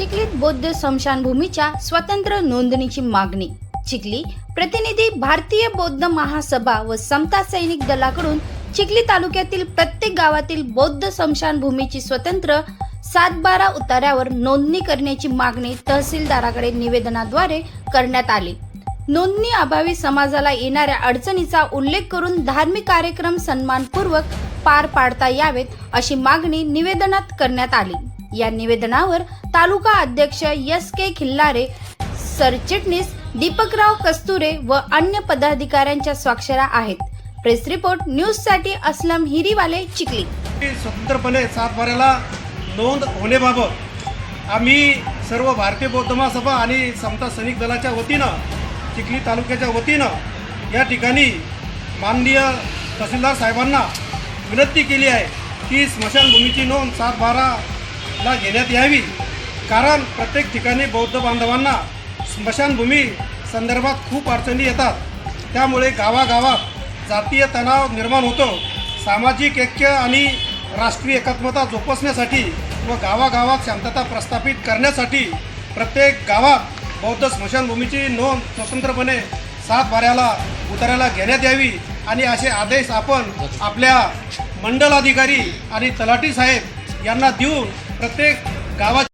चिखलीत बौद्ध स्मशानभूमीच्या स्वतंत्र नोंदणीची मागणी. चिखली प्रतिनिधी भारतीय बौद्ध महासभा व समता सैनिक दलाकडून चिखली तालुक्यातील प्रत्येक गावातील बौद्ध स्मशानभूमीची स्वतंत्र सात बारा उतार्यावर नोंदणी करण्याची मागणी तहसीलदाराकडे निवेदनाद्वारे करण्यात आली. नोंदणी अभावी समाजाला येणाऱ्या अडचणीचा उल्लेख करून धार्मिक कार्यक्रम सन्मानपूर्वक पार पाडता यावेत अशी मागणी निवेदनात करण्यात आली. या निवेदनावर तालुका अध्यक्ष एस के खिल्लारे सरचिटणीस दीपकराव कस्तुरे व अन्य पदाधिकाऱ्यांच्या स्वाक्षऱ्या आहेत. प्रेस रिपोर्ट न्यूजसाठी असलम हिरीवाले चिखली. स्वतंत्रपणे सातबाऱ्याला नोंद होण्याबाबत आम्ही सर्व भारतीय बौद्ध महासभा आणि समता सैनिक दलाच्या वतीनं चिखली तालुक्याच्या वतीनं या ठिकाणी माननीय तहसीलदार साहेबांना विनंती केली आहे की स्मशानभूमीची नोंद सात ला घेण्यात यावी. कारण प्रत्येक ठिकाणी बौद्ध बांधवांना स्मशानभूमी संदर्भात खूप अडचणी येतात. त्यामुळे गावागावात जातीय तणाव निर्माण होतो. सामाजिक ऐक्य आणि राष्ट्रीय एकात्मता जोपासण्यासाठी व गावागावात शांतता प्रस्थापित करण्यासाठी प्रत्येक गावात बौद्ध स्मशानभूमीची नोंद स्वतंत्रपणे सात बाऱ्याला उतारायला घेण्यात यावी आणि असे आदेश आपण आपल्या मंडल अधिकारी आणि तलाठी साहेब यांना देऊन प्रत्येक गावात